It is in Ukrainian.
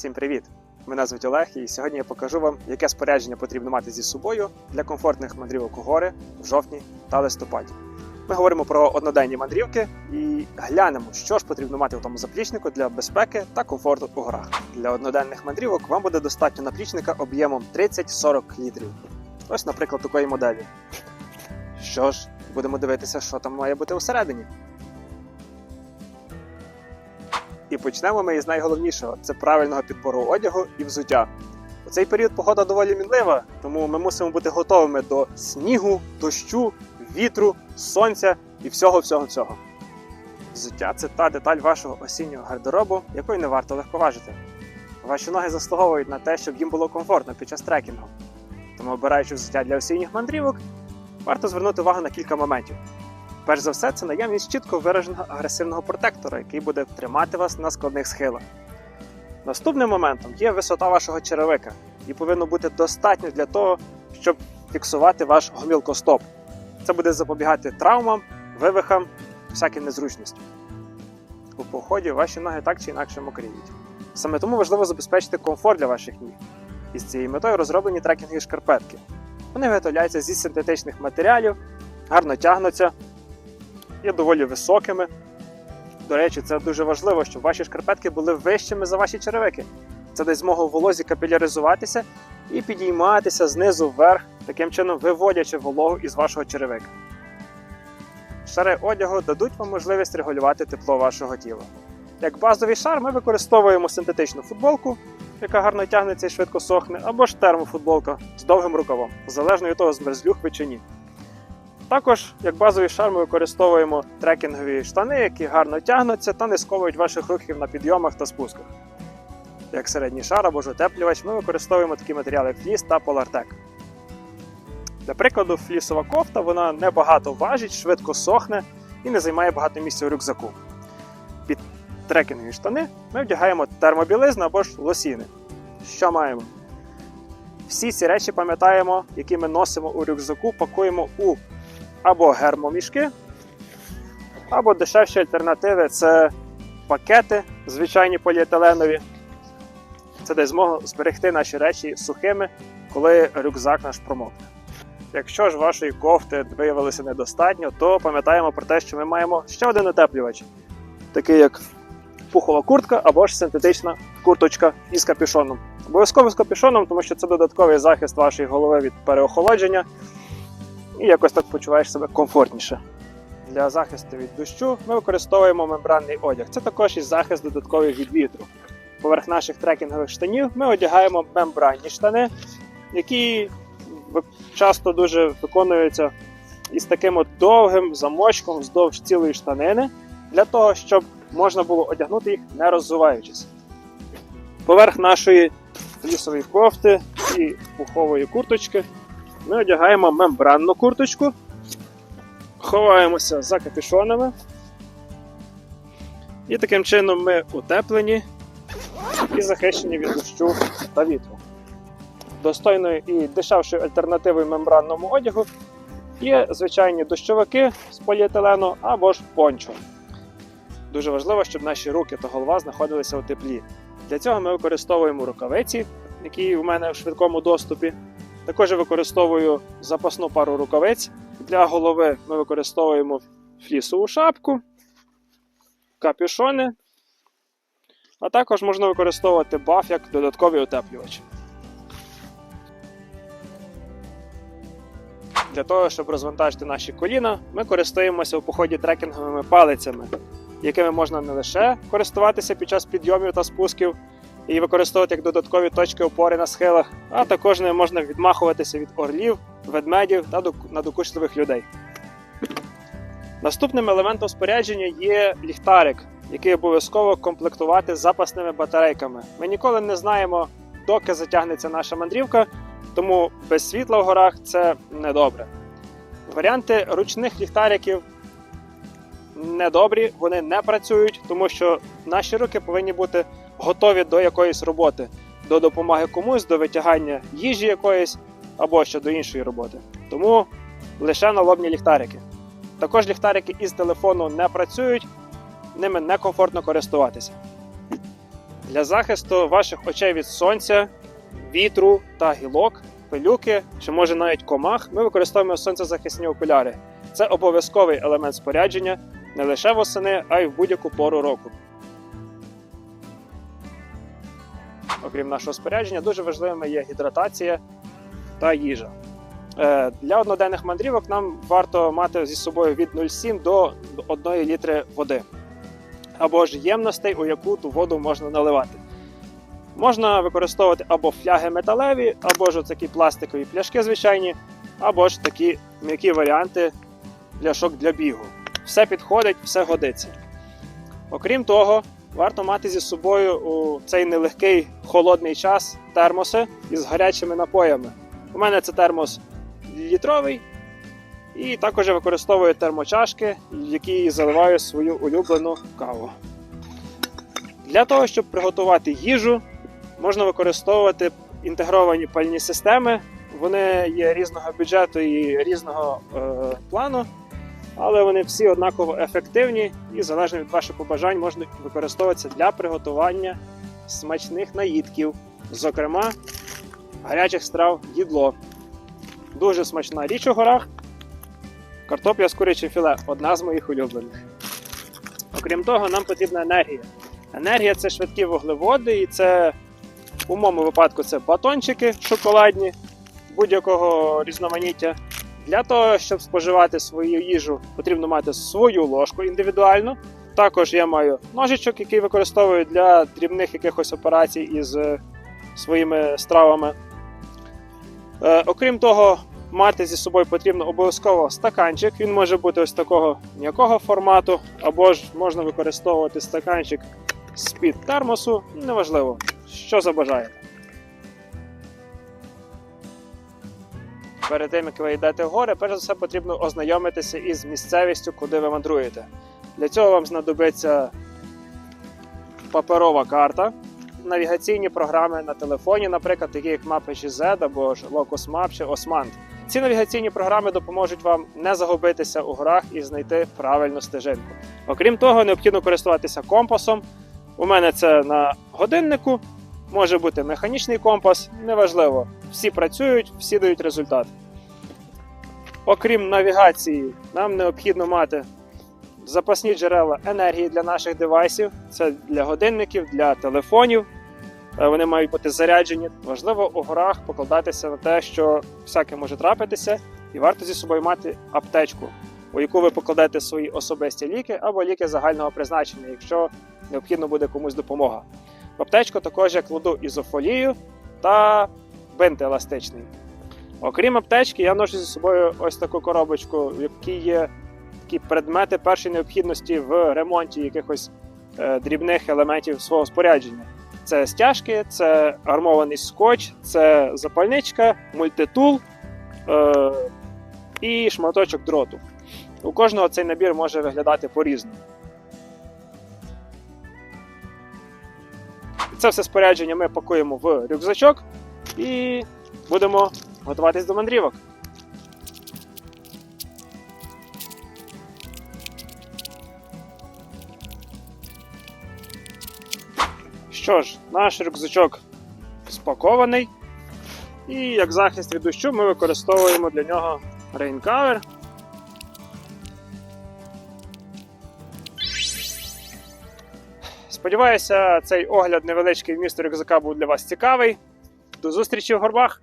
Всім привіт! Мене звуть Олег, і сьогодні я покажу вам, яке спорядження потрібно мати зі собою для комфортних мандрівок у гори в жовтні та листопаді. Ми говоримо про одноденні мандрівки і глянемо, що ж потрібно мати у тому заплічнику для безпеки та комфорту у горах. Для одноденних мандрівок вам буде достатньо наплічника об'ємом 30-40 літрів. Ось, наприклад, такої моделі. Що ж, будемо дивитися, що там має бути усередині. Почнемо ми із найголовнішого це правильного підбору одягу і взуття. У цей період погода доволі мінлива, тому ми мусимо бути готовими до снігу, дощу, вітру, сонця і всього всього всього. Взуття це та деталь вашого осіннього гардеробу, якої не варто легковажити. Ваші ноги заслуговують на те, щоб їм було комфортно під час трекінгу. Тому, обираючи взуття для осінніх мандрівок, варто звернути увагу на кілька моментів. Перш за все, це наявність чітко вираженого агресивного протектора, який буде тримати вас на складних схилах. Наступним моментом є висота вашого черевика, і повинно бути достатньо для того, щоб фіксувати ваш гомілкостоп. Це буде запобігати травмам, вивихам, всяким незручностям. У поході ваші ноги так чи інакше мокріють. Саме тому важливо забезпечити комфорт для ваших ніг. І з цією метою розроблені трекінгові шкарпетки. Вони виготовляються зі синтетичних матеріалів, гарно тягнуться, є доволі високими. До речі, це дуже важливо, щоб ваші шкарпетки були вищими за ваші черевики. Це дасть змогу волозі капіляризуватися і підійматися знизу вверх, таким чином виводячи вологу із вашого черевика. Шари одягу дадуть вам можливість регулювати тепло вашого тіла. Як базовий шар ми використовуємо синтетичну футболку, яка гарно тягнеться і швидко сохне, або ж термофутболка з довгим рукавом, залежно від того, змерзлюх ви чи ні. Також, як базовий шар, ми використовуємо трекінгові штани, які гарно тягнуться та не сковують ваших рухів на підйомах та спусках. Як середній шар або ж утеплювач, ми використовуємо такі матеріали, як фліс та полартек. Для прикладу, флісова кофта вона небагато важить, швидко сохне і не займає багато місця у рюкзаку. Під трекінгові штани ми вдягаємо термобілизну або ж лосіни. Що маємо? Всі ці речі пам'ятаємо, які ми носимо у рюкзаку, пакуємо у або гермомішки, або дешевші альтернативи це пакети, звичайні поліетиленові. Це дасть змогу зберегти наші речі сухими, коли рюкзак наш промокне. Якщо ж вашої кофти виявилося недостатньо, то пам'ятаємо про те, що ми маємо ще один утеплювач, такий як пухова куртка або ж синтетична курточка із капюшоном. Обов'язково з капюшоном, тому що це додатковий захист вашої голови від переохолодження і якось так почуваєш себе комфортніше. Для захисту від дощу ми використовуємо мембранний одяг. Це також і захист додатковий від вітру. Поверх наших трекінгових штанів ми одягаємо мембранні штани, які часто дуже виконуються із таким от довгим замочком вздовж цілої штанини, для того, щоб можна було одягнути їх не роззуваючись. Поверх нашої лісової кофти і пухової курточки ми одягаємо мембранну курточку, ховаємося за капюшонами. І таким чином ми утеплені і захищені від дощу та вітру. Достойною і дешевшою альтернативою мембранному одягу є звичайні дощовики з поліетилену або ж пончо. Дуже важливо, щоб наші руки та голова знаходилися у теплі. Для цього ми використовуємо рукавиці, які у мене в швидкому доступі. Також використовую запасну пару рукавиць. Для голови ми використовуємо флісову шапку, капюшони, а також можна використовувати баф як додатковий утеплювач. Для того, щоб розвантажити наші коліна, ми користуємося у поході трекінговими палицями, якими можна не лише користуватися під час підйомів та спусків, і використовувати як додаткові точки опори на схилах, а також ними можна відмахуватися від орлів, ведмедів та док- надокучливих людей. Наступним елементом спорядження є ліхтарик, який обов'язково комплектувати запасними батарейками. Ми ніколи не знаємо, доки затягнеться наша мандрівка, тому без світла в горах це недобре. Варіанти ручних ліхтариків недобрі, вони не працюють, тому що наші руки повинні бути готові до якоїсь роботи, до допомоги комусь, до витягання їжі якоїсь або ще до іншої роботи. Тому лише налобні ліхтарики. Також ліхтарики із телефону не працюють, ними некомфортно користуватися. Для захисту ваших очей від сонця, вітру та гілок, пилюки чи може навіть комах, ми використовуємо сонцезахисні окуляри. Це обов'язковий елемент спорядження не лише восени, а й в будь-яку пору року. Окрім нашого спорядження, дуже важливими є гідратація та їжа. Е, Для одноденних мандрівок нам варто мати зі собою від 0,7 до 1 літри води або ж ємностей, у яку ту воду можна наливати. Можна використовувати або фляги металеві, або ж такі пластикові пляшки звичайні, або ж такі м'які варіанти пляшок для бігу. Все підходить, все годиться. Окрім того, варто мати зі собою у цей нелегкий холодний час термоси із гарячими напоями. У мене це термос літровий, і також використовую термочашки, які заливаю свою улюблену каву. Для того, щоб приготувати їжу, можна використовувати інтегровані пальні системи. Вони є різного бюджету і різного е, плану, але вони всі однаково ефективні і залежно від ваших побажань можна використовуватися для приготування смачних наїдків, зокрема гарячих страв їдло. Дуже смачна річ у горах. Картопля з курячим філе одна з моїх улюблених. Окрім того, нам потрібна енергія. Енергія це швидкі вуглеводи, і це у моєму випадку це батончики шоколадні будь-якого різноманіття. Для того, щоб споживати свою їжу, потрібно мати свою ложку індивідуально. Також я маю ножичок, який використовую для дрібних якихось операцій із е, своїми стравами. Е, окрім того, мати зі собою потрібно обов'язково стаканчик. Він може бути ось такого м'якого формату, або ж можна використовувати стаканчик з-під термосу, неважливо, що забажаєте. Перед тим, як ви йдете в гори, перш за все потрібно ознайомитися із місцевістю, куди ви мандруєте. Для цього вам знадобиться паперова карта, навігаційні програми на телефоні, наприклад, такі як Map.gz або ж Locus Map чи Osmand. Ці навігаційні програми допоможуть вам не загубитися у горах і знайти правильну стежинку. Окрім того, необхідно користуватися компасом. У мене це на годиннику, може бути механічний компас, неважливо. Всі працюють, всі дають результат. Окрім навігації, нам необхідно мати запасні джерела енергії для наших девайсів. Це для годинників, для телефонів. Е, Вони мають бути заряджені. Важливо у горах покладатися на те, що всяке може трапитися, і варто зі собою мати аптечку, у яку ви покладете свої особисті ліки або ліки загального призначення, якщо необхідно буде комусь допомога. В аптечку також я кладу ізофолію та бинт еластичний. Окрім аптечки, я ношу зі собою ось таку коробочку, в якій є такі предмети першої необхідності в ремонті якихось е, дрібних елементів свого спорядження. Це стяжки, це армований скотч, це запальничка, мультитул е, і шматочок дроту. У кожного цей набір може виглядати по-різному. Це все спорядження ми пакуємо в рюкзачок і будемо готуватись до мандрівок. Що ж, наш рюкзачок спакований. І як захист від дощу ми використовуємо для нього рейнкавер. Сподіваюся, цей огляд невеличкий в місто рюкзака був для вас цікавий. До зустрічі в горбах!